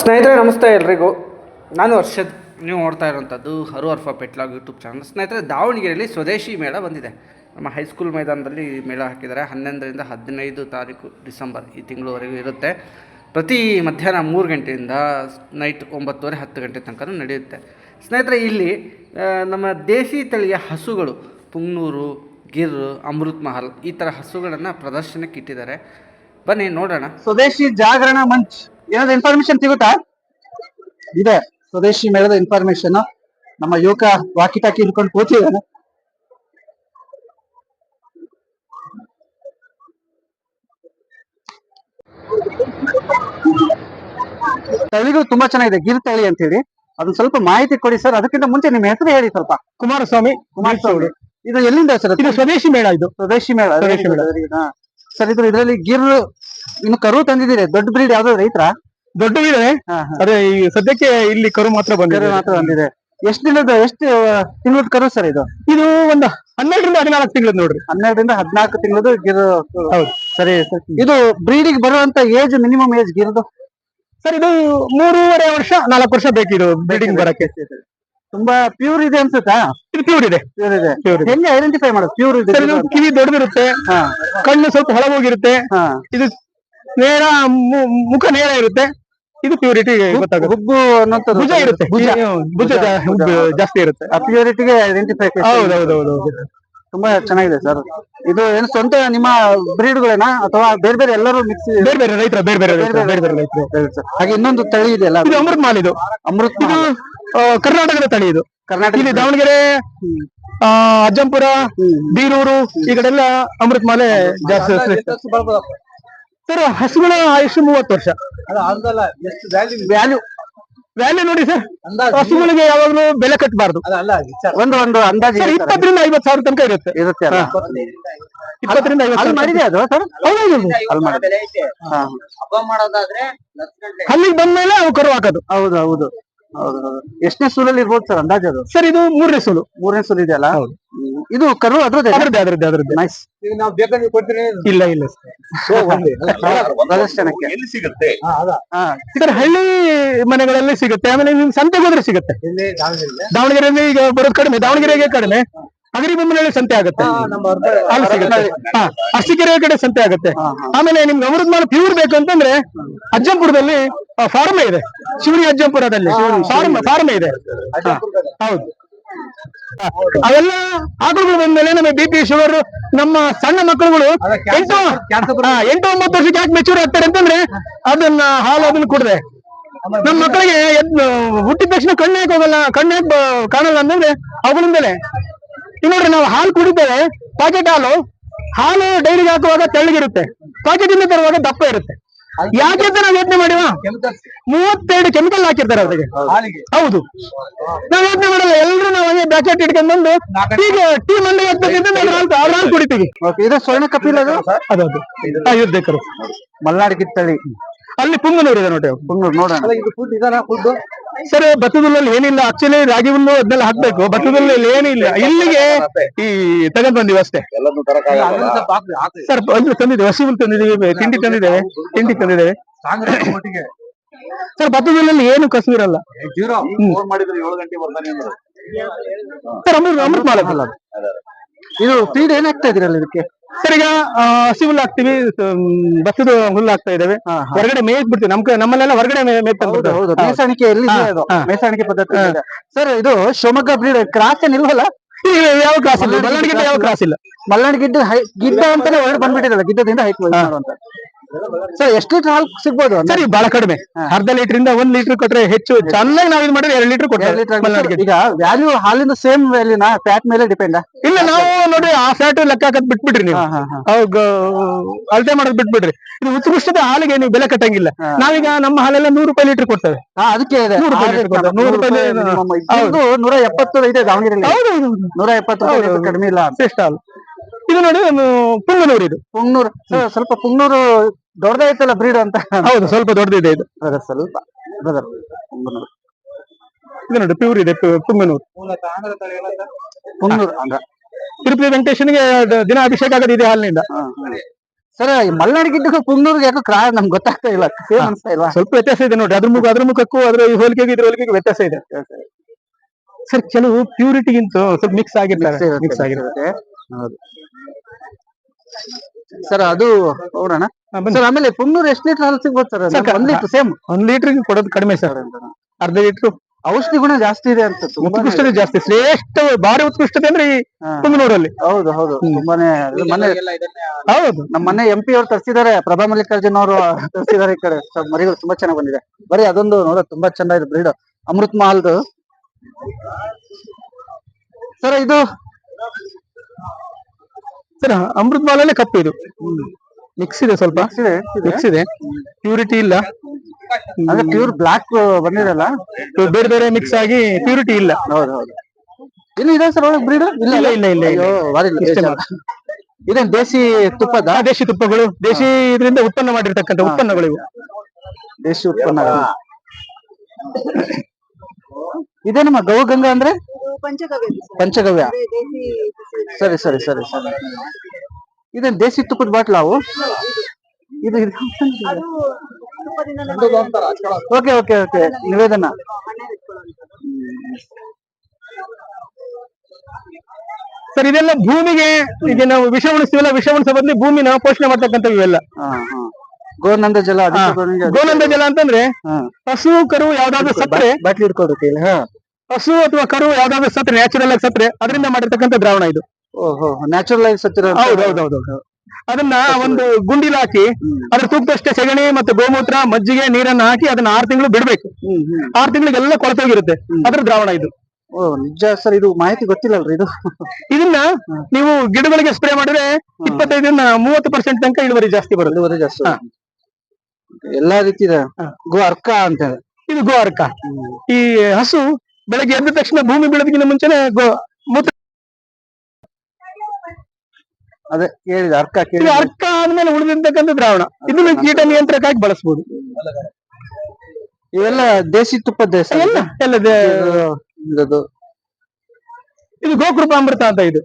ಸ್ನೇಹಿತರೆ ನಮಸ್ತೆ ಎಲ್ರಿಗೂ. ನಾನು ಹರ್ಷದ್. ನೀವು ನೋಡ್ತಾ ಇರೋಂಥದ್ದು ಹರು ಅರ್ಫ ಪೆಟ್ಲಾಗ್ ಯೂಟ್ಯೂಬ್ ಚಾನಲ್. ಸ್ನೇಹಿತರೆ ದಾವಣಗೆರೆಯಲ್ಲಿ ಸ್ವದೇಶಿ ಮೇಳ ಬಂದಿದೆ. ನಮ್ಮ ಹೈಸ್ಕೂಲ್ ಮೈದಾನದಲ್ಲಿ ಮೇಳ ಹಾಕಿದ್ದಾರೆ. ಹನ್ನೊಂದರಿಂದ ಹದಿನೈದು ತಾರೀಕು ಡಿಸೆಂಬರ್ ಈ ತಿಂಗಳವರೆಗೂ ಇರುತ್ತೆ. ಪ್ರತಿ ಮಧ್ಯಾಹ್ನ ಮೂರು ಗಂಟೆಯಿಂದ ನೈಟ್ ಒಂಬತ್ತುವರೆ ಹತ್ತು ಗಂಟೆ ತನಕ ನಡೆಯುತ್ತೆ. ಸ್ನೇಹಿತರೆ ಇಲ್ಲಿ ನಮ್ಮ ದೇಸಿ ತಳಿಯ ಹಸುಗಳು ಪುಂಗ್ನೂರು ಗಿರ್ ಅಮೃತ್ ಮಹಲ್ ಈ ಥರ ಹಸುಗಳನ್ನು ಪ್ರದರ್ಶನಕ್ಕೆ ಇಟ್ಟಿದ್ದಾರೆ. ಬನ್ನಿ ನೋಡೋಣ. ಸ್ವದೇಶಿ ಜಾಗರಣ ಮಂಚ್. ಏನಾದ್ರು ಇನ್ಫಾರ್ಮೇಶನ್ ಸಿಗುತ್ತಾ? ಇದೆ. ಸ್ವದೇಶಿ ಮೇಳದ ಇನ್ಫಾರ್ಮೇಶನ್ ನಮ್ಮ ಯುವಕ ವಾಕಿ ಟಾಕಿ ಹಿಡ್ಕೊಂಡು ಕೂತಿದ್ದಾನೆ. ತಳಿಗಳು ತುಂಬಾ ಚೆನ್ನಾಗಿದೆ. ಗಿರ್ ತಳಿ ಅಂತ ಹೇಳಿ ಅದನ್ನ ಸ್ವಲ್ಪ ಮಾಹಿತಿ ಕೊಡಿ ಸರ್. ಅದಕ್ಕಿಂತ ಮುಂಚೆ ನಿಮ್ಮ ಹೆಸರು ಹೇಳಿ ಸ್ವಲ್ಪ. ಕುಮಾರಸ್ವಾಮಿ ಕುಮಾರಸ್ವಾಮಿ. ಇದು ಎಲ್ಲಿಂದ ಸರ್ ಇದು ಸ್ವದೇಶಿ ಮೇಳ ಇದು. ಸ್ವದೇಶಿ ಮೇಳ. ಸ್ವದೇಶಿ ಮೇಳ. ಸರ್ ಇದು ಇದರಲ್ಲಿ ಗಿರ್ ಇನ್ನು ಕರು ತಂದಿದ್ದೀರಿ ದೊಡ್ಡ ಬ್ರೀಡ್ ಯಾವ್ದು ರೈತರ ದೊಡ್ಡವಿದೆ ಅದೇ? ಈ ಸದ್ಯಕ್ಕೆ ಇಲ್ಲಿ ಕರು ಮಾತ್ರ ಕರು ಬಂದಿದೆ ಮಾತ್ರ ಬಂದಿದೆ. ಎಷ್ಟು ದಿನದ ಎಷ್ಟು ತಿಂಗಳ ಕರು ಸರ್ ಇದು? ಇದು ಒಂದು ಹನ್ನೆರಡರಿಂದ ಹದಿನಾಲ್ಕು ತಿಂಗಳು ನೋಡ್ರಿ. ಹನ್ನೆರಡರಿಂದ ಹದಿನಾಲ್ಕು ತಿಂಗಳದು ಗಿರು ಹೌದು. ಸರಿ ಸರ್. ಇದು ಬ್ರೀಡಿಗೆ ಬರುವಂತ ಏಜ್ ಮಿನಿಮಮ್ ಏಜ್ ಗಿರದು? ಸರ್ ಇದು ಮೂರುವರೆ ವರ್ಷ ನಾಲ್ಕು ವರ್ಷ ಬೇಕು ಇದು ಬ್ರೀಡಿಂಗ್ ಬರಕ್ಕೆ. ತುಂಬಾ ಪ್ಯೂರ್ ಇದೆ ಅನ್ಸುತ್ತಾ? ಇದು ಪ್ಯೂರ್ ಇದೆ. ಪ್ಯೂರ್ ಇದೆ. ಪ್ಯೂರ್ ಇದೆ. ಹೆಂಗೆ ಐಡೆಂಟಿಫೈ ಮಾಡೋದು? ಪ್ಯೂರ್ ಇದೆ ಸರ್ ಇದು ಕಿವಿ ದೊಡ್ಡದಿರುತ್ತೆ ಹಾ. ಕಣ್ಣು ಸ್ವಲ್ಪ ಹೊಳಗೋಗಿರುತ್ತೆ. ಹಾ. ಇದು ನೇರ ಮು- ಮುಖ ನೇರ ಇರುತ್ತೆ. ಇದು ಪ್ಯೂರಿಟಿ ಗೊತ್ತಾಗುತ್ತೆ. ಹುಬ್ಬು ಅನ್ನೋಂಥದ್ದು ಭುಜ ಇರುತ್ತೆ. ಭುಜ. ಭುಜ. ಜಾ- ಭುಜ. ಜಾಸ್ತಿ ಇರುತ್ತೆ. ಆ ಪ್ಯೂರಿಟಿಗೆ ಐಡೆಂಟಿಫೈ ಹೌದು ಹೌದು ಹೌದು ಹೌದು. ತುಂಬಾ ಚೆನ್ನಾಗಿದೆ ಸರ್ ಇದು ಏನು ಸ್ವಂತ ನಿಮ್ಮ ಬ್ರೀಡ್ಗಳೇನಾ ಅಥವಾ ಬೇರೆ ಬೇರೆ ಎಲ್ಲರೂ ಮಿಕ್ಸ್ ಬೇರೆ ಬೇರೆ ರೈತರ ಬೇರೆ ಬೇರೆ ರೈತರು ಬೇರೆ ಬೇರೆ ರೈತರು. ಹಾಗೆ ಇನ್ನೊಂದು ತಳಿ ಇದೆಯಲ್ಲ ಇದು ಅಮೃತ್ ಮಾಲ್ ಇದು ಅಮೃತ್ ಇದು. ಆ, ಕರ್ನಾಟಕದ ತಳಿ ಇದು. ಕರ್ನಾಟಕ ಇಲ್ಲಿ ದಾವಣಗೆರೆ ಆ, ಅಜ್ಜಂಪುರ ಬೀರೂರು ಈ ಕಡೆ ಎಲ್ಲ ಅಮೃತ್ ಮಾಲೆ ಜಾಸ್ತಿ ಸರ್ ಹಸುಗಳ ಆಯುಷ್ ಮೂವತ್ತು ವರ್ಷ. ವ್ಯಾಲ್ಯೂ ವ್ಯಾಲ್ಯೂ ನೋಡಿ ಸರ್ ಹಸುಗಳಿಗೆ ಯಾವಾಗಲೂ ಬೆಲೆ ಕಟ್ಟಬಾರ್ದು ಒಂದು ಒಂದು ಅಂದಾಜು. ಇಪ್ಪತ್ತರಿಂದ ಐವತ್ತು ಸಾವಿರ ತನಕ ಇರುತ್ತೆ. ಇರುತ್ತೆ ಅಲ್ಲ. ಇಪ್ಪತ್ತರಿಂದ ಐವತ್ತು ಮಾಡಿದೆ ಅದು ಸರ್ ಅಲ್ಲಿ ಮಾಡಿದೆ. ಹಾ. ಅಲ್ಲಿಗೆ ಬಂದ್ಮೇಲೆ ಅವು ಕರು ಹಾಕೋದು. ಹೌದು ಹೌದು ಹೌದು ಹೌದು. ಎಷ್ಟನೇ ಸೂಲಲ್ಲಿ ಇರ್ಬೋದು ಸರ್ ಅಂದಾಜು ಅದು? ಸರ್ ಇದು ಮೂರನೇ ಸೂಲು. ಮೂರನೇ ಸೂಲ್ ಇದೆಯಲ್ಲ? ಹೌದು. ಇದು ಕರು ಅದ್ರದ್ದೇ ಅದ್ರದ್ದೇ ಅದ್ರದ್ದೇ. ಅದ್ರದ್ದೇ ನೈಸ್ ಇಲ್ಲ ಇಲ್ಲ ಪ್ರದರ್ಶನಕ್ಕೆ ಎಲ್ಲಿ ಸಿಗುತ್ತೆ? ಹಾ ಸರ್ ಹಳ್ಳಿ ಮನೆಗಳಲ್ಲಿ ಸಿಗುತ್ತೆ. ಆಮೇಲೆ ನಿಮ್ ಸಂತೆಗೆ ಹೋದ್ರೆ ಸಿಗುತ್ತೆ. ದಾವಣಗೆರೆ ಈಗ ಬರೋದು ಕಡಿಮೆ. ದಾವಣಗೆರೆಗೆ ಕಡಿಮೆ. ಅಗರಿ ಬೊಮ್ಮನಹಳ್ಳಿ ಸಂತೆ ಆಗುತ್ತೆ. ಅಲ್ಲಿ ಸಿಗುತ್ತೆ. ಹಾ ಅರಸೀಕೆರೆ ಕಡೆ ಸಂತೆ ಆಗುತ್ತೆ. ಆಮೇಲೆ ನಿಮ್ಗೆ ಅಮೃತ್ ಮಾಲ್ ಪ್ಯೂರ್ ಬೇಕು ಅಂತಂದ್ರೆ ಅಜ್ಜಂಪುರದಲ್ಲಿ ಫಾರ್ಮ್ ಇದೆ. ಶಿವನಿ ಅಜ್ಜಂಪುರದಲ್ಲಿ. ಫಾರ್ಮ್ ಫಾರ್ಮ್ ಇದೆ. ಹೌದು. ಅವೆಲ್ಲ ಆಕಳುಗಳು ಬಂದ್ಮೇಲೆ ನಮಗೆ ಬಿ ಪಿ ಶುಗರ್ ನಮ್ಮ ಸಣ್ಣ ಮಕ್ಕಳುಗಳು ಎಂಟು ಎಂಟು ಒಂಬತ್ತು ವರ್ಷಕ್ಕೆ ಯಾಕೆ ಮೆಚೂರ್ ಆಗ್ತಾರೆ ಅಂತಂದ್ರೆ ಅದನ್ನ ಹಾಲು ಅದನ್ನ ಕುಡ್ದೆ. ನಮ್ಮ ಮಕ್ಕಳಿಗೆ ಹುಟ್ಟಿದ ತಕ್ಷಣ ಕಣ್ಣು ಹಾಕೋಗಲ್ಲ ಕಣ್ಣು ಹಾಕ್ ಕಾಣಲ್ಲ ಅಂತಂದ್ರೆ ಅವುಗಳಿಂದಲೇ. ನೋಡ್ರಿ ನಾವು ಹಾಲು ಕುಡಿತೇವೆ ಪಾಕೆಟ್ ಹಾಲು ಹಾಲು ಡೈರಿಗೆ ಹಾಕುವಾಗ ತೆಳ್ಳಗಿರುತ್ತೆ. ಪಾಕೆಟ್ ಇಂದ ತರುವಾಗ ದಪ್ಪ ಇರುತ್ತೆ. ಯಾಕೆ ಅಂತ ನಾವು ಯೋಚನೆ ಮಾಡಿವ? ಮೂವತ್ತೆರಡು ಕೆಮಿಕಲ್ ಹಾಕಿರ್ತಾರೆ ಅದಕ್ಕೆ ಹೌದು. ನಾವ್ ಯೋಚನೆ ಮಾಡಲ್ಲ ಎಲ್ರು ನಾವು ಹಂಗೆ ಬ್ಯಾಕೆಟ್ ಇಟ್ಕೊಂಡ್ ಬಂದು ಈಗ ಟೀ ಮಂದಿ ಹಾಕ್ಬೇಕಂತ ಅದ್ರ ಹಾಲು ಕುಡಿತೀವಿ. ಓಕೆ ಇದು ಸ್ವರ್ಣ ಕಪಿಲ್ ಅದು? ಅದೌದು ಯುದ್ಧಕರು ಮಲ್ನಾಡ್ ಕಿತ್ತಳಿ. ಅಲ್ಲಿ ಪುಂಗನೂರು ಇದೆ ನೋಡಿ ಪುಂಗೂರ್ ನೋಡೋಣ. ಸರ್ ಭತ್ತದಲ್ಲಿ ಏನಿಲ್ಲ. ಆಕ್ಚುಲಿ ರಾಗಿ ಹುಲ್ಲು ಅದನ್ನೆಲ್ಲ ಹಾಕ್ಬೇಕು. ಭತ್ತದಲ್ಲಿ ಹುಲ್ಲಲ್ಲಿ ಏನಿಲ್ಲ. ಇಲ್ಲಿಗೆ ಈ ತಗೊಂಡ್ ಬಂದಿವಿ ಅಷ್ಟೇ. ಎಲ್ಲದನ್ನು ತರಕಾಗಲ್ಲ ಸರ್ ಅಂದ್ರೆ ತಂದಿದ್ದೇವೆ. ಹಸಿ ಹುಲ್ಲು ತಂದಿದ್ದೀವಿ ತಿಂಡಿ ತಂದಿದ್ದೇವೆ. ತಿಂಡಿ ತಂದಿದ್ದೇವೆ. ಸರ್ ಭತ್ತದಲ್ಲಿ ಏನು ಕಸಿರಲ್ಲ ಇರಲ್ಲ ಸರ್ ಅಮೃತ ಅಮೃತ ಮಾಡಲ್ಲ ಇದು ಫೀಡ್ ಏನಾಗ್ತಾ ಇದೀರಲ್ಲ ಇದಕ್ಕೆ? ಸರ್ ಈಗ ಹಸಿ ಹುಲ್ಲು ಹಾಕ್ತಿವಿ ಮ್, ಹುಲ್ಲು ಹಾಕ್ತಾ ಇದಾವೆ. ಹೊರಗಡೆ ಮೇಯ್ ಬಿಡ್ತೀವಿ. ನಮ್ ನಮ್ಮಲ್ಲೆಲ್ಲ ಹೊರಗಡೆ ಹೌದು. ಮೇಸಾಣಿಕೆ ಎಲ್ಲಿ ಅದು. ಮೇಸಾಣಿಕೆ ಪದ್ಧತಿ ಸರ್ ಇದು ಶಿವಮೊಗ್ಗ ಬ್ರೀಡ್ ಕ್ರಾಸ್ ಏನ್ ಇಲ್ವಲ್ಲ? ಯಾವ ಕ್ರಾಸ್ ಇಲ್ಲ. ಮಲ್ನಾಡ್ ಗಿಡ್ಡ ಯಾವ ಕ್ರಾಸ್ ಇಲ್ಲ. ಮಲ್ನಾಡ್ ಗಿಡ್ಡ ಹೈ ಗಿಡ್ಡ ಅಂತಾನೆ ಹೊರಗಡೆ ಬಂದ್ಬಿಟ್ಟಿರಲ್ಲ ಗಿಡ್ಡದಿಂದ ಹೈಟ್ ಅಂತ. ಸರ್ ಎಷ್ಟು ಲೀಟರ್ ಹಾಲು ಸಿಗ್ಬೋದು? ಸರಿ ಬಹಳ ಕಡಿಮೆ. ಅರ್ಧ ಲೀಟರ್ ಇಂದ ಒಂದ್ ಲೀಟರ್ ಕೊಟ್ರೆ ಹೆಚ್ಚು ಚೆನ್ನಾಗಿ ನಾವ್ ಇದ್ ಮಾಡಿದ್ರೆ ಎರಡ್ ಲೀಟರ್ ಕೊಟ್ಟರೆ ಈಗ ವ್ಯಾಲ್ಯೂ ಹಾಲಿನ ಸೇಮ್ ವ್ಯಾಲ್ಯೂನ ಫ್ಯಾಟ್ ಮೇಲೆ ಡಿಪೆಂಡ್ ಇಲ್ಲ ನಾವು ನೋಡಿ ಆ ಫ್ಯಾಟ್ ಲೆಕ್ಕ ಹಾಕದ್ ಬಿಟ್ಬಿಡ್ರಿ ನೀವು. ಅವಾಗ ಅಳತೆ ಮಾಡೋದ್ ಬಿಟ್ಬಿಡ್ರಿ. ಇದು ಉತ್ಕೃಷ್ಟದ ಹಾಲಿಗೆ ನೀವು ಬೆಲೆ ಕಟ್ಟಂಗಿಲ್ಲ. ನಾವೀಗ ನಮ್ಮ ಹಾಲೆಲ್ಲ ನೂರು ರೂಪಾಯಿ ಲೀಟರ್ ಕೊಡ್ತೇವೆ. ಅದಕ್ಕೆ ನೂರು ರೂಪಾಯಿ. ನೂರು ರೂಪಾಯಿ ನೂರ ಎಪ್ಪತ್ತು ಇದೆ ದಾವಣಗೆರೆ. ನೂರ ಎಪ್ಪತ್ತು ರೂಪಾಯಿ ಕಡಿಮೆ ಇಲ್ಲ ಶ್ರೇಷ್ಠ ಹಾಲು. ಇದು ನೋಡಿ ಪುಂಗನೂರ್ ಇದು. ಪುಂಗ್ನೂರು. ಸ್ವಲ್ಪ ಪುಂಗ್ನೂರು ದೊಡ್ಡದಾಯ್ತಲ್ಲ ಬ್ರೀಡ್ ಅಂತ? ಹೌದು ಸ್ವಲ್ಪ ದೊಡ್ಡದಿದೆ ಇದು. ಬ್ರದರ್ ಸ್ವಲ್ಪ. ಬ್ರದರ್ ಪುಂಗನೂರು. ಇದು ನೋಡಿ ಪ್ಯೂರ್ ಇದೆ ಪುಂಗನೂರು. ಪುಂಗ್ನೂರು ಅಂದ್ರ ತಿರುಪತಿ ವೆಂಕಟೇಶನ್ಗೆ ದಿನ ಅಭಿಷೇಕ ಆಗೋದು ಇದೆ ಹಾಲಿನಿಂದ ಸರ್ ಮಲ್ನಾಡಿಗಿದ್ದಕ್ಕೂ ಪುಂಗ್ನೂರ್ಗೆ ಯಾಕೋ ಕ್ರಾ ನಮ್ಗೆ ಗೊತ್ತಾಗ್ತಾ ಇಲ್ಲ. ಸೇಮ್ ಅನ್ಸ್ತಾ ಇಲ್ವಾ? ಸ್ವಲ್ಪ ವ್ಯತ್ಯಾಸ ಇದೆ ನೋಡಿ ಅದ್ರ ಮುಖ ಅದ್ರ ಮುಖಕ್ಕೂ ಅದ್ರ ಈ ಹೋಲಿಕೆಗೂ ಇದ್ರ ಹೋಲಿಕೆಗೂ ವ್ಯತ್ಯಾಸ ಇದೆ. ಸರ್ ಕೆಲವು ಪ್ಯೂರಿಟಿಗಿಂತ ಸ್ವಲ್ಪ ಮಿಕ್ಸ್ ಆಗಿರ್ತಾರೆ ಮಿಕ್ಸ್ ಆಗಿರುತ್ತೆ ಹೌದು. ಸರ್ ಅದು ನೋಡೋಣ ಸರ್ ಆಮೇಲೆ ಪುಂಗ್ನೂರ್ ಎಷ್ಟು ಲೀಟರ್ ಹಾಲು ಸಿಗ್ಬೋದು ಸರ್ ಒಂದ್ ಲೀಟರ್ ಸೇಮ್ ಒಂದ್ ಲೀಟರ್ ಕೊಡೋದು ಕಡಿಮೆ ಸರ್. ಅರ್ಧ ಲೀಟರ್ ಔಷಧಿ ಗುಣ ಜಾಸ್ತಿ ಇದೆ ಅಂತ ಉತ್ಕೃಷ್ಟತೆ ಜಾಸ್ತಿ. ಶ್ರೇಷ್ಠ ಭಾರಿ ಉತ್ಕೃಷ್ಟತೆ ಅಂದ್ರೆ ಈ ಹಾ. ಹೌದು ಹೌದು. ತುಂಬಾನೇ ಮನೆ ಹೌದು. ನಮ್ಮ ಮನೆ ಎಂ ಪಿ ಅವ್ರು ತರಿಸಿದ್ದಾರೆ ಪ್ರಭಾ ಮಲ್ಲಿಕಾರ್ಜುನ್ ಅವರು ತರಿಸಿದ್ದಾರೆ ಈ ಕಡೆ. ಮರಿಗಳು ತುಂಬಾ ಚೆನ್ನಾಗಿ ಬಂದಿದೆ. ಬರೀ ಅದೊಂದು ನೋಡ ತುಂಬಾ ಚೆನ್ನಾಗಿದೆ ಬ್ರೀಡ್ ಅಮೃತ್ ಮಹಲ್ದು. ಸರ್ ಇದು ಸರ್ ಅಮೃತ್ ಬಾಲಲ್ಲೇ ಕಪ್ಪು ಇದು. ಮಿಕ್ಸ್ ಇದೆ ಸ್ವಲ್ಪ. ಮಿಕ್ಸ್ ಇದೆ ಪ್ಯೂರಿಟಿ ಇಲ್ಲ. ಅಂದ್ರೆ ಪ್ಯೂರ್ ಬ್ಲಾಕ್ ಬಂದಿರಲ್ಲ ಬೇರೆ ಬೇರೆ ಮಿಕ್ಸ್ ಆಗಿ ಪ್ಯೂರಿಟಿ ಇಲ್ಲ. ಹೌದು ಹೌದು. ಇದೆ ಸರ್ ಒಳಗೆ ಬ್ರೀಡ್ ಇಲ್ಲ, ಇಲ್ಲ, ಇಲ್ಲ, ಇದೇನ್ ದೇಸಿ ತುಪ್ಪದ? ದೇಶಿ ತುಪ್ಪಗಳು. ದೇಶಿ ಇದರಿಂದ ಉತ್ಪನ್ನ ಮಾಡಿರ್ತಕ್ಕಂಥ ಉತ್ಪನ್ನಗಳು ಇವು. ದೇಶಿ ಉತ್ಪನ್ನ ಇದೇನಮ್ಮ ಗೌ ಗಂಗಾ ಅಂದ್ರೆ? ಪಂಚಗವ್ಯ ಸರಿ. ಸರಿ ಸರಿ ಸರಿ ಇದನ್ ದೇಸಿ ತುಪ್ಪದ ಬಾಟ್ಲ ಅವು ಇದು ಓಕೆ ಓಕೆ ಓಕೆ. ನಿವೇದನ. ಸರ್ ಇದೆಲ್ಲ ಭೂಮಿಗೆ ಈಗ ನಾವು ವಿಷ ಉಣಿಸ್ತೀವಲ್ಲ ವಿಷ ಉಣಿಸೋ ಬದಲು ಭೂಮಿನ ಪೋಷಣೆ ಮಾಡ್ತಕ್ಕಂಥ ಇವೆಲ್ಲ. ಹಾ ಹಾ. ಗೋನಂದ ಜಲ ಅದಕ್ಕೆ ಗೋನಂದ ಜಲ. ಅಂತಂದ್ರೆ ಹಾ. ಹಸು ಕರು ಯಾವ್ದಾದ್ರು ಸಕ್ಕರೆ. ಬಾಟ್ಲಿ ಇಟ್ಕೊಡ್ತೀವಿ ಹಸು ಅಥವಾ ಕರು ಯಾವ್ದಾದ್ರು ಸತ್ರೆ ನ್ಯಾಚುರಲ್ ಆಗಿ ಸತ್ರೆ ಅದರಿಂದ ಮಾಡಿರ್ತಕ್ಕಂಥ ದ್ರಾವಣ ಇದು. ಓಹೋ ನ್ಯಾಚುರಲ್ ಆಗಿ ಸತ್ತಿರೋ ಹೌದು ಹೌದು ಹೌದು ಹೌದು. ಅದನ್ನ ಒಂದು ಗುಂಡಿಲ್ ಹಾಕಿ ಅದ್ರ ತೂಕದಷ್ಟೇ ಸೆಗಣಿ ಮತ್ತೆ ಗೋಮೂತ್ರ ಮಜ್ಜಿಗೆ ನೀರನ್ನ ಹಾಕಿ ಅದನ್ನ ಆರ್ ತಿಂಗಳು ಬಿಡ್ಬೇಕು. ಆರು ತಿಂಗಳಿಗೆಲ್ಲ ಕೊಳತೋಗಿರುತ್ತೆ ಅದ್ರ ದ್ರಾವಣ ಇದು. ಓ ನಿಜ ಸರ್ ಇದು ಮಾಹಿತಿ ಗೊತ್ತಿಲ್ಲಲ್ರಿ ಇದು. ಇದನ್ನ ನೀವು ಗಿಡಗಳಿಗೆ ಸ್ಪ್ರೇ ಮಾಡಿದ್ರೆ ಇಪ್ಪತ್ತೈದರಿಂದ ಮೂವತ್ತು ಪರ್ಸೆಂಟ್ ತನಕ ಇಳುವರಿ ಜಾಸ್ತಿ ಬರುತ್ತೆ. ಇಳುವರಿ ಜಾಸ್ತಿ ಎಲ್ಲಾ ರೀತಿ ಇದೆ ಗೋ ಅರ್ಕ ಅಂತ ಇದು ಗೋ ಅರ್ಕ. ಈ ಹಸು ಬೆಳಗ್ಗೆ ಎದ್ದ ತಕ್ಷಣ ಭೂಮಿ ಬೀಳೋದಕ್ಕಿಂತ ಮುಂಚೆನೆ ಮೂತ್ರ ಅದೇ ಕೇಳಿದ ಅರ್ಕ ಕೇಳಿ ಅರ್ಕ ಆದ್ಮೇಲೆ ಉಳಿದಿರ್ತಕ್ಕಂಥ ದ್ರಾವಣ. ಇದನ್ನ ಕೀಟ ನಿಯಂತ್ರಕ್ಕಾಗಿ ಬಳಸಬಹುದು ಇವೆಲ್ಲ ದೇಸಿ ತುಪ್ಪ ಎಲ್ಲ ಎಲ್ಲ ಇದು ಗೋಕೃಪ ಅಮೃತ ಅಂತ ಇದು.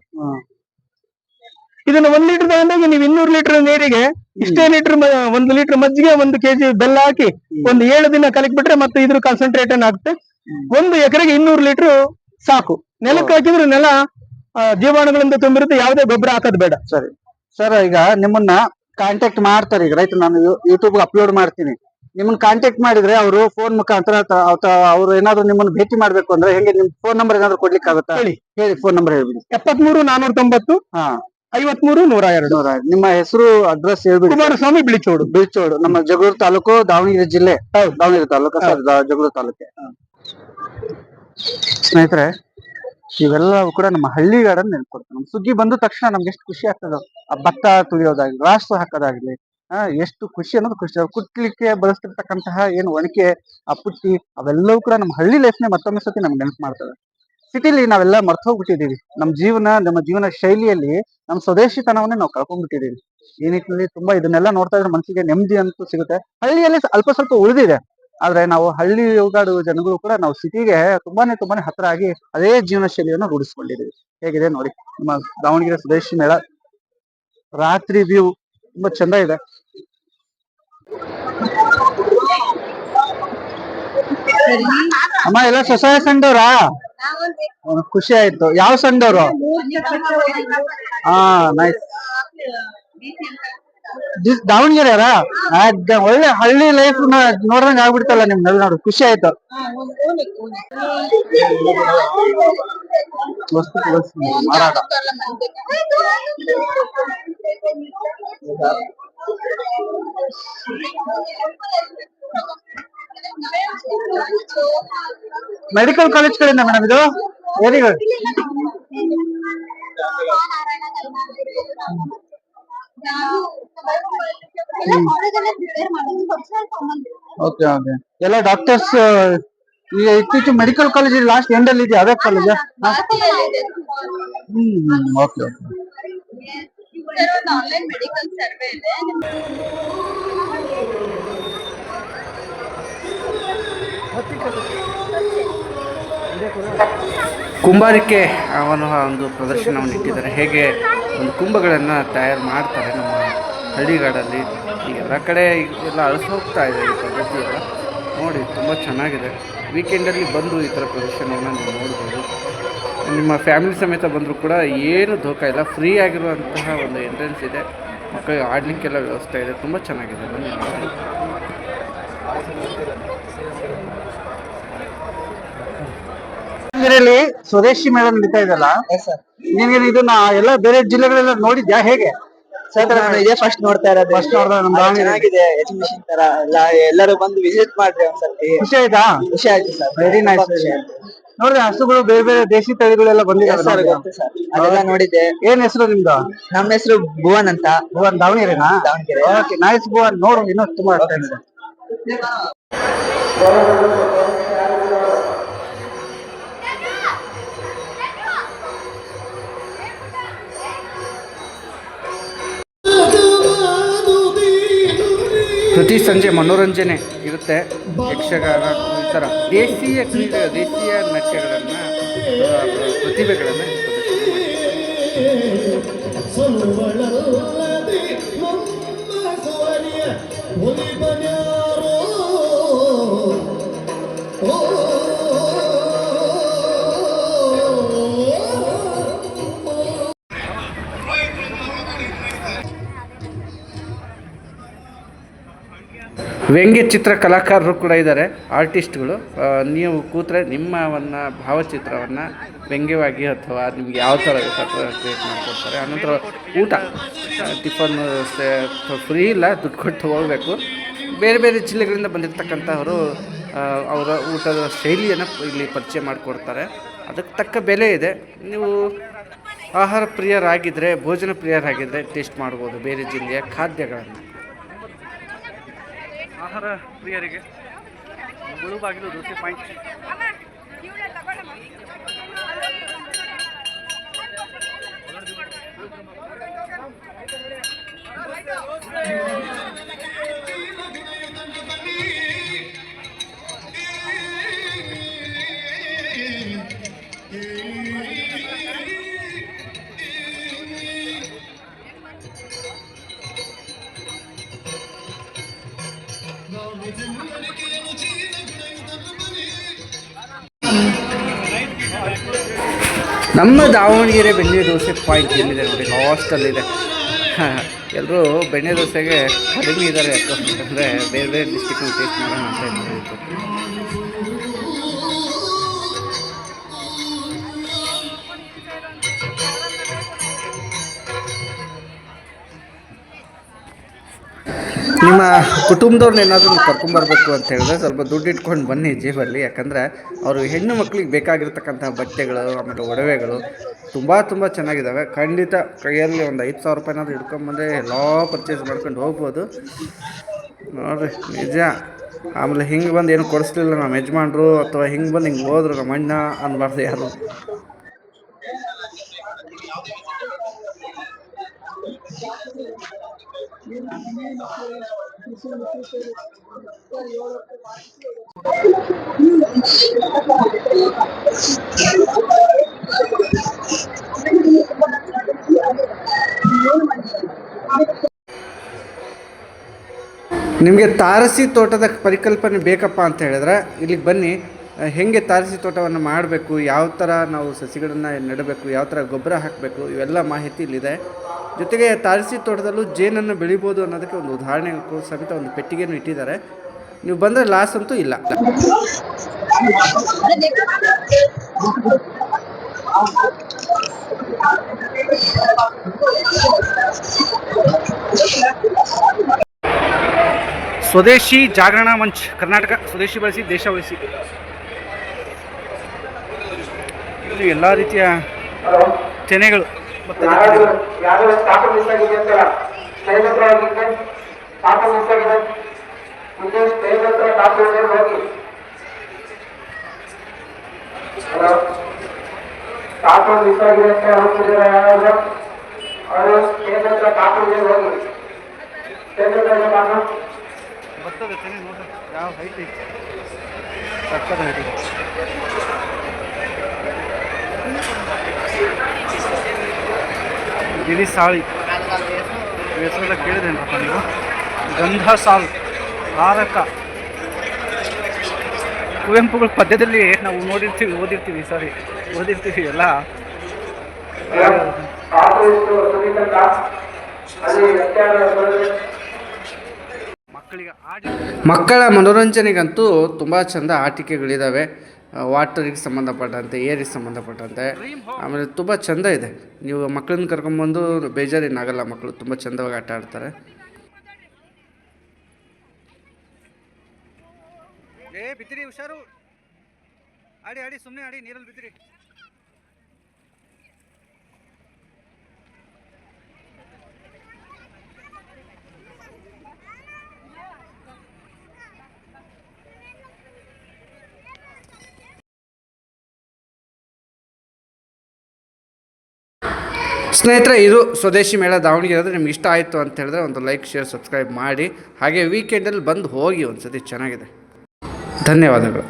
ಇದನ್ನ ಒಂದ್ ಲೀಟರ್ ತಗೊಂಡಾಗ ನೀವು ಇನ್ನೂರು ಲೀಟರ್ ನೀರಿಗೆ ಇಷ್ಟೇ ಲೀಟರ್ ಒಂದು ಲೀಟರ್ ಮಜ್ಜಿಗೆ ಒಂದು ಕೆಜಿ ಬೆಲ್ಲ ಹಾಕಿ ಒಂದು ಏಳು ದಿನ ಕಲಕ್ ಬಿಟ್ರೆ ಮತ್ತೆ ಇದ್ರ ಕಾನ್ಸಂಟ್ರೇಟ್ ಆಗುತ್ತೆ ಒಂದು ಎಕರೆಗೆ ಇನ್ನೂರು ಲೀಟರ್ ಸಾಕು. ನೆಲಕ್ಕೆ ಹಾಕಿದ್ರೆ ನೆಲ ಜೀವಾಣುಗಳಿಂದ ತುಂಬಿರುತ್ತೆ ಯಾವುದೇ ಗೊಬ್ಬರ ಹಾಕೋದು ಬೇಡ. ಸರಿ. ಸರ್ ಈಗ ನಿಮ್ಮನ್ನ ಕಾಂಟ್ಯಾಕ್ಟ್ ಮಾಡ್ತಾರೆ ಈಗ ರೈತ ನಾನು ಯೂಟ್ಯೂಬ್ ಅಪ್ಲೋಡ್ ಮಾಡ್ತೀನಿ. ನಿಮ್ಮನ್ನ ಕಾಂಟ್ಯಾಕ್ಟ್ ಮಾಡಿದ್ರೆ ಅವರು ಫೋನ್ ಮುಖಾಂತರ ಅವ್ರು ಏನಾದ್ರು ನಿಮ್ಮನ್ನ ಭೇಟಿ ಮಾಡ್ಬೇಕು ಅಂದ್ರೆ ಹೆಂಗೆ ನಿಮ್ ಫೋನ್ ನಂಬರ್ ಏನಾದ್ರು ಕೊಡ್ಲಿಕ್ಕೆ ಆಗುತ್ತಾ ಹೇಳಿ. ಹೇಳಿ ಫೋನ್ ನಂಬರ್ ಹೇಳ್ಬಿಡಿ. ಎಪ್ಪತ್ಮೂರು ನಾನೂರ ತೊಂಬತ್ತು ಹಾ. ಐವತ್ಮೂರು ನೂರ ಎರಡು ನಿಮ್ಮ ಹೆಸರು ಅಡ್ರೆಸ್ ಹೇಳ್ಬಿಡಿ. ಕುಮಾರಸ್ವಾಮಿ ಬಿಳಿಚೋಡು. ಬಿಳಿಚೋಡು. ನಮ್ಮ ಜಗಳೂರು ತಾಲೂಕು ದಾವಣಗೆರೆ ಜಿಲ್ಲೆ. ದಾವಣಗೆರೆ ತಾಲೂಕು ಜಗಳೂರು ತಾಲೂಕೆ. ಸ್ನೇಹಿತರೆ, ಇವೆಲ್ಲವೂ ಕೂಡ ನಮ್ಮ ಹಳ್ಳಿಗಾಡನ್ನು ನೆನ್ಕೊಡ್ತಾರೆ ನಮ್ಮ ಸುಗ್ಗಿ ಬಂದ ತಕ್ಷಣ ನಮ್ಗೆ ಎಷ್ಟು ಖುಷಿ ಆಗ್ತದೆ, ಆ ಭತ್ತ ತುಳಿಯೋದಾಗ್ಲಿ ರಾಸು ಹಾಕೋದಾಗ್ಲಿ ಎಷ್ಟು ಖುಷಿ ಅನ್ನೋದು ಖುಷಿ. ಕುಟ್ಲಿಕ್ಕೆ ಬಳಸ್ತಿರ್ತಕ್ಕಂತಹ ಏನು ಒಣಕೆ, ಆ ಪುಟ್ಟಿ, ಅವೆಲ್ಲವೂ ಕೂಡ ನಮ್ಮ ಹಳ್ಳಿ ಲೈಫ್ನೇ ಮತ್ತೊಮ್ಮೆ ಸತಿ ನಮ್ಗೆ ನೆನಪು ಮಾಡ್ತದೆ ಸಿಟಿಲಿ ನಾವೆಲ್ಲ ಮರ್ತು ಹೋಗ್ಬಿಟ್ಟಿದೀವಿ. ನಮ್ಮ ಜೀವನ ನಮ್ಮ ಜೀವನ ಶೈಲಿಯಲ್ಲಿ ನಮ್ಮ ಸ್ವದೇಶಿತನವನ್ನೇ ನಾವು ಕಳ್ಕೊಂಡ್ಬಿಟ್ಟಿದ್ದೀವಿ ಈ ನಿಟ್ಟಿನಲ್ಲಿ ತುಂಬಾ ಇದನ್ನೆಲ್ಲ ನೋಡ್ತಾ ಇದ್ರೆ ಮನಸ್ಸಿಗೆ ನೆಮ್ಮದಿ ಅಂತೂ ಸಿಗುತ್ತೆ. ಹಳ್ಳಿಯಲ್ಲಿ ಅಲ್ಪ ಸ್ವಲ್ಪ ಉಳಿದಿದೆ. ಆದ್ರೆ ನಾವು ಹಳ್ಳಿ ಓಡಾಡು ಜನಗಳು ಕೂಡ ನಾವು ಸಿಟಿಗೆ ತುಂಬಾನೇ ತುಂಬಾನೇ ಹತ್ರ ಆಗಿ ಅದೇ ಜೀವನ ಶೈಲಿಯನ್ನು ರೂಢಿಸಿಕೊಂಡಿದ್ದೀವಿ. ಹೇಗಿದೆ ನೋಡಿ ನಮ್ಮ ದಾವಣಗೆರೆ ಸ್ವದೇಶಿ ಮೇಳ. ರಾತ್ರಿ ವ್ಯೂ ತುಂಬಾ ಚಂದ ಇದೆ. ಅಮ್ಮ ಎಲ್ಲ ಸ್ವಸಹಾಯ ಸಂಘದವ್ರಾ? ಖುಷಿ ಆಯ್ತು. ಯಾವ ಸಂಘದವ್ರು? ಹಾ ನೈಸ್ ದಾವಣಗೆರೆಯರಾ ಅದ್ದ ಒಳ್ಳೆ ಹಳ್ಳಿ ಲೈಫ್ ನೋಡ್ದಂಗ ಆಗ್ಬಿಡ್ತಲ್ಲ ನಿಮ್ ನೋಡು ಖುಷಿ ಆಯ್ತು ಮಾರಾಟ ಮೆಡಿಕಲ್ ಕಾಲೇಜ್ ಕಡೆಯಿಂದ ಮೇಡಮ್ ಇದು ವೆರಿ ಗುಡ್ ಓಕೆ ಓಕೆ ಎಲ್ಲ ಡಾಕ್ಟರ್ಸ್ ಈಗ ಇತ್ತೀಚೆಗೆ ಮೆಡಿಕಲ್ ಕಾಲೇಜ್ ಲಾಸ್ಟ್ ಎಂಡ್ ಅಲ್ಲಿ ಇದೆಯಾ? ಅದೇ college hmm okay okay online medical survey ಇದೆ. ಕುಂಬಾರಿಕೆ ಅವನು ಒಂದು ಪ್ರದರ್ಶನವನ್ನು ಇಟ್ಟಿದ್ದಾರೆ. ಹೇಗೆ ಒಂದು ಕುಂಭಗಳನ್ನು ತಯಾರು ಮಾಡ್ತಾರೆ ನಮ್ಮ ಹಳ್ಳಿಗಾಡಲ್ಲಿ ಎಲ್ಲ ಕಡೆ ಎಲ್ಲ ಅಳಿಸೋಗ್ತಾ ಇದೆ ಈ ಪದ್ಧತಿ ಎಲ್ಲ. ನೋಡಿ, ತುಂಬ ಚೆನ್ನಾಗಿದೆ. ವೀಕೆಂಡಲ್ಲಿ ಬಂದು ಈ ಥರ ಪ್ರದರ್ಶನವನ್ನು ನೀವು ನೋಡ್ಬೋದು. ನಿಮ್ಮ ಫ್ಯಾಮಿಲಿ ಸಮೇತ ಬಂದರೂ ಕೂಡ ಏನು ದೋಖ ಇಲ್ಲ. ಫ್ರೀ ಆಗಿರುವಂತಹ ಒಂದು ಎಂಟ್ರೆನ್ಸ್ ಇದೆ. ಮಕ್ಕಳಿಗೆ ಆಡಲಿಕ್ಕೆಲ್ಲ ವ್ಯವಸ್ಥೆ ಇದೆ. ತುಂಬ ಚೆನ್ನಾಗಿದೆ. ಬನ್ನಿ. ನೋಡಿ. ದಾವಣಗೆರೆಯಲ್ಲಿ ಸ್ವದೇಶಿ ಮೇಳ ನಡೀತಾ ಇದೆಯಲ್ಲ? ನಿನಗೆ ಇದನ್ನ ಎಲ್ಲ ಬೇರೆ ಜಿಲ್ಲೆಗಳೆಲ್ಲ ನೋಡಿದ್ಯಾ ಹೇಗೆ? ಸರ್ ನಾನು ಇದೇ ಫಸ್ಟ್ ನೋಡ್ತಾ ಇರೋದು. ಫಸ್ಟ್ ನೋಡ್ದೆ ಅದು ದಾವಣಗೆರೆ. ಚೆನ್ನಾಗಿದೆ ಎಜುಕೇಶನ್ ತರ ಎಲ್ಲ ಎಲ್ಲರೂ ಬಂದು ವಿಸಿಟ್ ಮಾಡ್ರಿ ಒಂದ್ಸರ್ತಿ. ಖುಷಿ ಆಯ್ತಾ? ಖುಷಿ ಆಯ್ತು ಸರ್ ವೆರಿ ನೈಸ್ ನೋಡ್ರಿ ಹಸುಗಳು ಬೇರೆ ಬೇರೆ ದೇಶಿ ತಳಿಗಳೆಲ್ಲ ಬಂದಿದೆ ಗೊತ್ತು ಸರ್ ಅದೆಲ್ಲ ನೋಡಿದ್ದೆ. ಏನ್ ಹೆಸರು ನಿಮ್ದು? ನಮ್ಮ ಹೆಸರು ಭುವನ್ ಅಂತ. ಭುವನ್ ದಾವಣಗೆರೆನಾ? ದಾವಣಗೆರೆ. Okay nice Bhuvan. ನೋಡು ಇನ್ನೂ ತುಂಬಾ ಪ್ರತಿ ಸಂಜೆ ಮನೋರಂಜನೆ ಇರುತ್ತೆ ಯಕ್ಷಗಾನ ಈ ಥರ ದೇಶೀಯ ಕ್ರೀಡೆ ದೇಶೀಯ ನಾಟ್ಯಗಳನ್ನು ಪ್ರತಿಭೆಗಳನ್ನು ಪ್ರದರ್ಶನ ವ್ಯಂಗ್ಯ ಚಿತ್ರ ಕಲಾಕಾರರು ಕೂಡ ಇದ್ದಾರೆ ಆರ್ಟಿಸ್ಟ್ಗಳು ನೀವು ಕೂತ್ರೆ ನಿಮ್ಮವನ್ನು ಭಾವಚಿತ್ರವನ್ನು ವ್ಯಂಗ್ಯವಾಗಿ ಅಥವಾ ನಿಮ್ಗೆ ಯಾವ ಥರ ಕ್ರಿಯೇಟ್ ಮಾಡಿಕೊಡ್ತಾರೆ. ಆನಂತರ ಊಟ. ಟಿಫನ್ ಫ್ರೀ ಇಲ್ಲ, ದುಡ್ಡು ಕೊಟ್ಟು ಹೋಗಬೇಕು ಬೇರೆ ಬೇರೆ ಜಿಲ್ಲೆಗಳಿಂದ ಬಂದಿರತಕ್ಕಂಥವರು ಅವರ ಊಟದ ಶೈಲಿಯನ್ನು ಇಲ್ಲಿ ಪರಿಚಯ ಮಾಡಿಕೊಡ್ತಾರೆ. ಅದಕ್ಕೆ ತಕ್ಕ ಬೆಲೆ ಇದೆ. ನೀವು ಆಹಾರ ಪ್ರಿಯರಾಗಿದ್ದರೆ ಭೋಜನ ಪ್ರಿಯರಾಗಿದ್ದರೆ ಟೇಸ್ಟ್ ಮಾಡ್ಬೋದು ಬೇರೆ ಜಿಲ್ಲೆಯ ಖಾದ್ಯಗಳನ್ನು. ಆಹಾರ ಪ್ರಿಯರಿಗೆ. ಮುಳುಬಾಗಿಲು ದೋಸೆ ಪಾಯಿಂಟ್. ನಮ್ಮ ದಾವಣಗೆರೆ ಬೆಣ್ಣೆ ದೋಸೆ ಪಾಯಿಂಟ್ ಎಲ್ಲಿದೆ ನೋಡಿ ಲಾಸ್ಟಲ್ಲಿದೆ ಎಲ್ಲರೂ ಬೆಣ್ಣೆ ದೋಸೆಗೆ ಕಡಿಮೆ ಇದ್ದಾರೆ ಯಾಕಂದರೆ ಬೇರೆ ಬೇರೆ ಡಿಸ್ಟಿಕ್ನ ಟೇಸ್ಟ್ ಮಾಡೋಣ ಅಂತ ನಿಮ್ಮ ಕುಟುಂಬದವ್ರನ್ನ ಏನಾದರೂ ಕರ್ಕೊಂಬರ್ಬೇಕು ಅಂತ ಹೇಳಿದ್ರೆ ಸ್ವಲ್ಪ ದುಡ್ಡು ಇಟ್ಕೊಂಡು ಬನ್ನಿ ಜೇಬಲ್ಲಿ. ಯಾಕಂದರೆ ಅವರು ಹೆಣ್ಣು ಮಕ್ಕಳಿಗೆ ಬೇಕಾಗಿರ್ತಕ್ಕಂಥ ಬಟ್ಟೆಗಳು, ಆಮೇಲೆ ಒಡವೆಗಳು ತುಂಬ ತುಂಬ ಚೆನ್ನಾಗಿದ್ದಾವೆ ಖಂಡಿತ ಕೈಯಲ್ಲಿ ಒಂದು ಐದು ಸಾವಿರ ರೂಪಾಯಿನಾದ್ರು ಹಿಡ್ಕೊಂಬಂದರೆ ಎಲ್ಲ ಪರ್ಚೇಸ್ ಮಾಡ್ಕೊಂಡು ಹೋಗ್ಬೋದು. ನೋಡಿರಿ, ನಿಜ. ಆಮೇಲೆ ಹಿಂಗೆ ಬಂದು ಏನು ಕೊಡಿಸ್ಲಿಲ್ಲ ನಮ್ಮ ಯಜಮಾನ್ರು, ಅಥವಾ ಹಿಂಗೆ ಬಂದು ಹಿಂಗೆ ಹೋದ್ರು ನಮ್ಮ ಅಣ್ಣ ಅನ್ಬಾರ್ದು ಯಾರು. ನಿಮಗೆ ತಾರಸಿ ತೋಟದ ಪರಿಕಲ್ಪನೆ ಬೇಕಪ್ಪ ಅಂತ ಹೇಳಿದ್ರೆ, ಇಲ್ಲಿಗೆ ಬನ್ನಿ. ಹೆಂಗೆ ತಾರಸಿ ತೋಟವನ್ನು ಮಾಡಬೇಕು, ಯಾವ ಥರ ನಾವು ಸಸಿಗಳನ್ನು ನೆಡಬೇಕು, ಯಾವ ಥರ ಗೊಬ್ಬರ ಹಾಕಬೇಕು, ಇವೆಲ್ಲ ಮಾಹಿತಿ ಇಲ್ಲಿದೆ. ಜೊತೆಗೆ ತಾರಸಿ ತೋಟದಲ್ಲೂ ಜೇನನ್ನು ಬೆಳಿಬೋದು ಅನ್ನೋದಕ್ಕೆ ಒಂದು ಉದಾಹರಣೆ ಸಮೇತ ಒಂದು ಪೆಟ್ಟಿಗೆಯನ್ನು ಇಟ್ಟಿದ್ದಾರೆ. ನೀವು ಬಂದರೆ ಲಾಸ್ ಅಂತೂ ಇಲ್ಲ. ಸ್ವದೇಶಿ ಜಾಗರಣ ಮಂಚ್ ಕರ್ನಾಟಕ ಸ್ವದೇಶಿ ಬಳಸಿ ದೇಶ ಉಳಿಸಿ. ಇಲ್ಲಿ ಎಲ್ಲ ರೀತಿಯ ತೆನೆಗಳು. ಭತ್ತದ ತೆನೆಗಳು. ಯಾರು ಸ್ಟಾಪ್ ಮಿಸ್ ಆಗಿದೆ ಅಂತ ಸ್ಟೇಜ್ ಹತ್ರ ಹೋಗಿದ್ದೆ ಸ್ಟಾಪ್ ಮಿಸ್ ಆಗಿದೆ ಮುಂದೆ ಸ್ಟೇಜ್ ಹತ್ರ ಸ್ಟಾಪ್ ಹೋಗಿ. ಹಲೋ ಸ್ಟಾಪ್ ಮಿಸ್ ಆಗಿದೆ ಅಂತ ಹೋಗ್ತಿದ್ದೀರಾ ಯಾರಾದ್ರು? ಅವರು ಸ್ಟೇಜ್ ಹತ್ರ ಸ್ಟಾಪ್ ಹೋಗಿ. ಸ್ಟೇಜ್ ಹತ್ರ ಸ್ಟಾಪ್ ಭತ್ತದ ತೆನೆ ನೋಡ್ರಿ ಯಾವ ಹೈಟ್ ಐತಿ? ಸಕ್ಕದ ಹೈಟ್ ಗಿಳಿ ಸಾಳಿ. ಹೆಸರೆಲ್ಲ ಕೇಳಿದ್ರೇನಪ್ಪ ನೀವು? ಗಂಧ ಸಾಲ್ ಆರಕ ಕುವೆಂಪುಗಳ ಪದ್ಯದಲ್ಲಿ ನಾವು ನೋಡಿರ್ತೀವಿ, ಓದಿರ್ತೀವಿ ಸಾರಿ ಓದಿರ್ತೀವಿ ಎಲ್ಲ. ಮಕ್ಕಳ ಮನೋರಂಜನೆಗಂತೂ ತುಂಬ ಚೆಂದ ಆಟಿಕೆಗಳಿದ್ದಾವೆ ವಾಟರಿಗೆ ಸಂಬಂಧಪಟ್ಟಂತೆ, ಏರಿಗೆ ಸಂಬಂಧಪಟ್ಟಂತೆ. ಆಮೇಲೆ ತುಂಬ ಚೆಂದ ಇದೆ. ನೀವು ಮಕ್ಕಳನ್ನ ಕರ್ಕೊಂಬಂದು ಬೇಜಾರೇನಾಗಲ್ಲ ಮಕ್ಕಳು, ತುಂಬ ಚೆಂದವಾಗಿ ಆಟ ಆಡ್ತಾರೆ. ಏ, ಬಿದ್ದಿರಿ, ಹುಷಾರು. ಆಡಿ ಆಡಿ ಸುಮ್ಮನೆ ಆಡಿ, ನೀರಲ್ಲಿ ಬಿದ್ದಿರಿ. ಸ್ನೇಹಿತರೆ, ಇದು ಸ್ವದೇಶಿ ಮೇಳ ದಾವಣಗೆರೆ ಆದರೆ ನಿಮ್ಗೆ ಇಷ್ಟ ಆಯಿತು ಅಂತ ಹೇಳಿದ್ರೆ ಒಂದು ಲೈಕ್, ಶೇರ್, ಸಬ್ಸ್ಕ್ರೈಬ್ ಮಾಡಿ. ಹಾಗೆ ವೀಕೆಂಡಲ್ಲಿ ಬಂದು ಹೋಗಿ ಒಂದು ಸತಿ ಚೆನ್ನಾಗಿದೆ. ಧನ್ಯವಾದಗಳು.